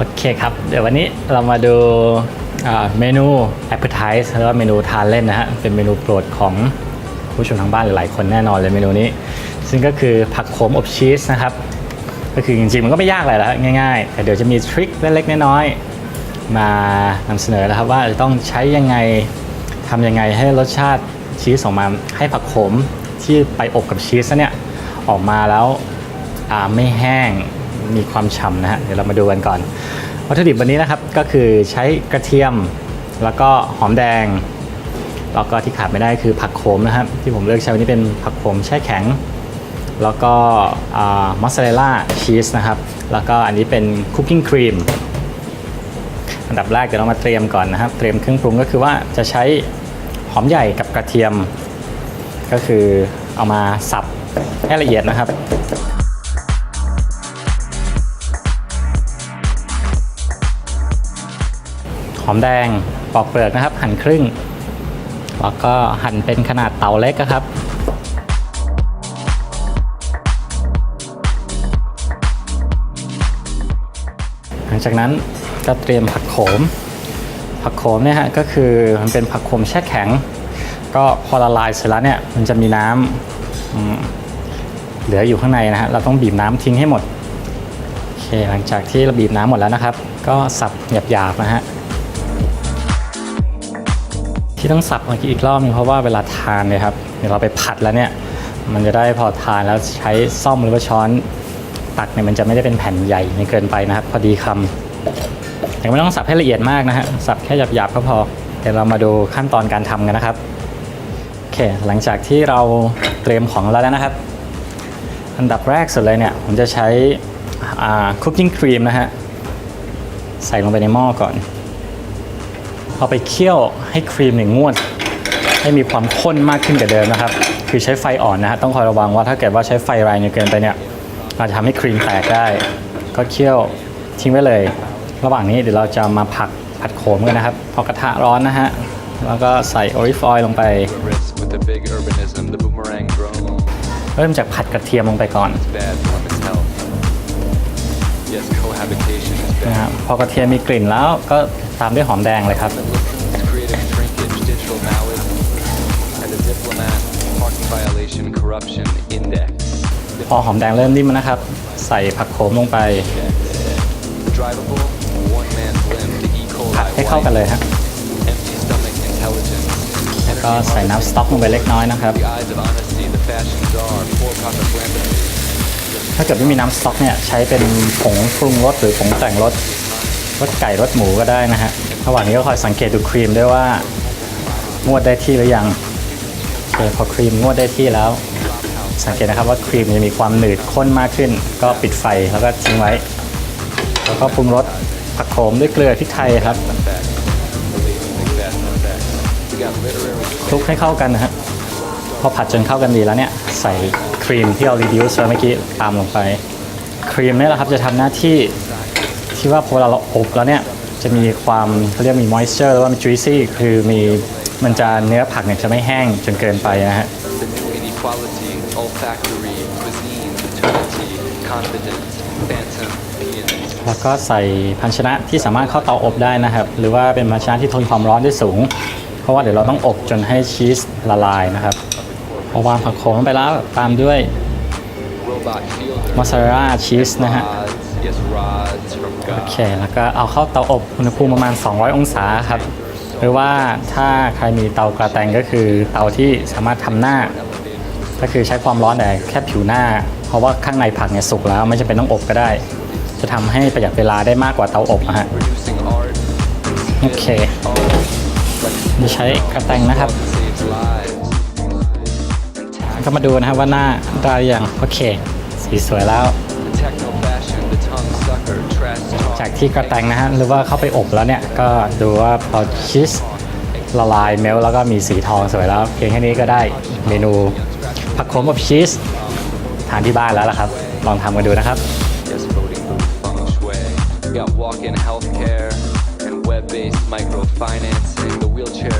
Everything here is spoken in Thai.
โอเคครับ เดี๋ยววันนี้เรามาดูเมนู appetize หรือว่าเมนูทานเล่นนะฮะ เป็นเมนูโปรดของผู้ชมทางบ้านหลายๆคนแน่นอนเลยเมนูนี้ ซึ่งก็คือผักโขมอบชีสนะครับ ก็คือจริงๆ มันก็ไม่ยากอะไรแล้วง่ายๆ แต่เดี๋ยวจะมีทริคเล็กๆน้อยๆมานำเสนอนะครับว่าจะต้องใช้ยังไงทำยังไงให้รสชาติชีสออกมาให้ผักโขมที่ไปอบกับชีสเนี่ยออกมาแล้วไม่แห้ง มีความฉ่ำนะฮะเดี๋ยวเรามาดูกันก่อน วัตถุดิบวันนี้นะครับก็คือใช้กระเทียมแล้วก็หอมแดง แล้วก็ที่ขาดไม่ได้คือผักโขมนะครับที่ผมเลือกใช้วันนี้เป็นผักโขมแช่แข็ง แล้วก็มอสซาเรลล่าชีสนะครับแล้วก็อันนี้เป็นคุกกิ้งครีมอันดับแรกเดี๋ยวเรามาเตรียมก่อนนะครับ เตรียมเครื่องปรุงก็คือว่าจะใช้หอมใหญ่กับกระเทียม ก็คือเอามาสับให้ละเอียดนะครับ อมแดงปอกเปลือกนะครับ หั่นครึ่ง แล้วก็หั่นเป็นขนาดเตาเล็กครับหลังจากนั้นก็เตรียมผักโขม ผักโขมเนี่ยฮะก็คือมันเป็นผักโขมแช่แข็ง ก็พอละลายเสร็จแล้วเนี่ยมันจะมีน้ำเหลืออยู่ข้างในนะฮะเราต้องบีบน้ำทิ้งให้หมดโอเคหลังจากที่เราบีบน้ำหมดแล้วนะครับ ก็สับหยาบๆนะฮะ ที่ต้องสับเมื่อกี้อีกรอบนึงเพราะว่าเวลาทานเนี่ยครับเดี๋ยวเราไปผัดแล้วเนี่ยมันจะได้พอทานแล้วใช้ซ่อมหรือว่าช้อนตักเนี่ยมันจะไม่ได้เป็นแผ่นใหญ่เกินไปนะครับ พอดีคำแต่ไม่ต้องสับให้ละเอียดมากนะฮะสับแค่หยาบๆก็พอเดี๋ยวเรามาดูขั้นตอนการทำกันนะครับโอเคหลังจากที่เราเตรียมของแล้วนะครับ อันดับแรกสุดเลยเนี่ยผมจะใช้คุกกิ้งครีมนะฮะใส่ลงไปในหม้อก่อน เอาไปเคี่ยวให้ครีมเนี่ยงวด ให้มีความข้นมากขึ้นกว่าเดิมนะครับ คือใช้ไฟอ่อนนะฮะต้องคอยระวังว่าถ้าเกิดว่าใช้ไฟแรงจนเกินไปเนี่ยอาจจะทำให้ครีมแตกได้ ก็เคี่ยวทิ้งไว้เลย ระหว่างนี้เดี๋ยวเราจะมาผัดผัดโขมกันนะครับพอกระทะร้อนนะฮะแล้วก็ใส่โอลิฟออยล์ลงไป risk with the big urbanism, the boomerang drone เริ่มจากผัดกระเทียมลงไปก่อน Yes, cohabitation is นะ bad. ฮะพอกระเทียมมีกลิ่นแล้วก็ตามด้วยหอมแดงเลยครับ It's creative shrinkage, digital maoism, and the diplomat parking violation corruption index. พอหอมแดงเริ่มนิ่มนะครับ ใส่ผักโขมลงไป Drivable, one man's limb, the E. ผัด coli ให้เข้ากันเลยฮะ empty stomach intelligence. แล้วก็ใส่น้ำสต๊อกลงไปเล็กน้อยนะครับ The eyes of honesty, the fashion czar, for-profit philanthropy. ถ้าเกิดไม่มีน้ำสต๊อกเนี่ยใช้เป็นผงปรุงรสหรือผงแต่งรสรสไก่รสหมูก็ได้นะฮะระหว่างนี้ก็คอยสังเกตดูครีมด้วยว่างวดได้ที่หรือยังโอเคพอครีมงวดได้ที่แล้ว สังเกตนะครับว่าครีมจะมีความหนืดข้นมากขึ้น ก็ปิดไฟแล้วก็ทิ้งไว้ แล้วก็ปรุงรสผักโขมด้วยเกลือพริกไทยครับคลุกให้เข้ากันนะฮะ พอผัดจนเข้ากันดีแล้วเนี่ยใส่ครีมที่เรา reduce ไว้เมื่อกี้ตามลงไป ครีมเนี่ยแหละครับจะทำหน้าที่ที่ว่าพอเราอบแล้วเนี่ยจะมีความเขาเรียกมี moisture หรือว่ามี juicy คือมีมันจะเนื้อผักเนี่ยจะไม่แห้งจนเกินไปนะฮะ แล้วก็ใส่ภาชนะที่สามารถเข้าเตาอบได้นะครับ หรือว่าเป็นภาชนะที่ทนความร้อนได้สูง เพราะว่าเดี๋ยวเราต้องอบจนให้ชีสละลายนะครับ พอวางผักโขมลงไปแล้วตามด้วย Robot fielder. มอสซาเรลล่าชีสนะฮะ Rods, yes, rods from โอ God. เค แล้วก็เอาเข้าเตาอบอุณหภูมิประมาณ 200 องศาครับ หรือว่าถ้าใครมีเตากระแตงก็คือเตาที่สามารถทำหน้า ก็คือใช้ความร้อนแต่แค่ผิวหน้า เพราะว่าข้างในผักเนี่ยสุกแล้วไม่จำเป็นต้องอบก็ได้ จะทำให้ประหยัดเวลาได้มากกว่าเตาอบนะฮะ Producing art, โอเคจะใช้กระแตงนะครับ saves lives. ก็มาดูนะครับว่าหน้าได้หรือยังโอเค สีสวยแล้ว จากที่กระแตงนะฮะหรือว่าเข้าไปอบแล้วเนี่ย ก็ดูว่าพอชีสละลายเมลแล้วก็มีสีทองสวยแล้ว เพียงแค่นี้ก็ได้เมนูผักโขมกับชีสทานที่บ้านแล้วล่ะครับ ลองทำกันดูนะครับ got. walk-in healthcare and web-based microfinancing. The wheelchair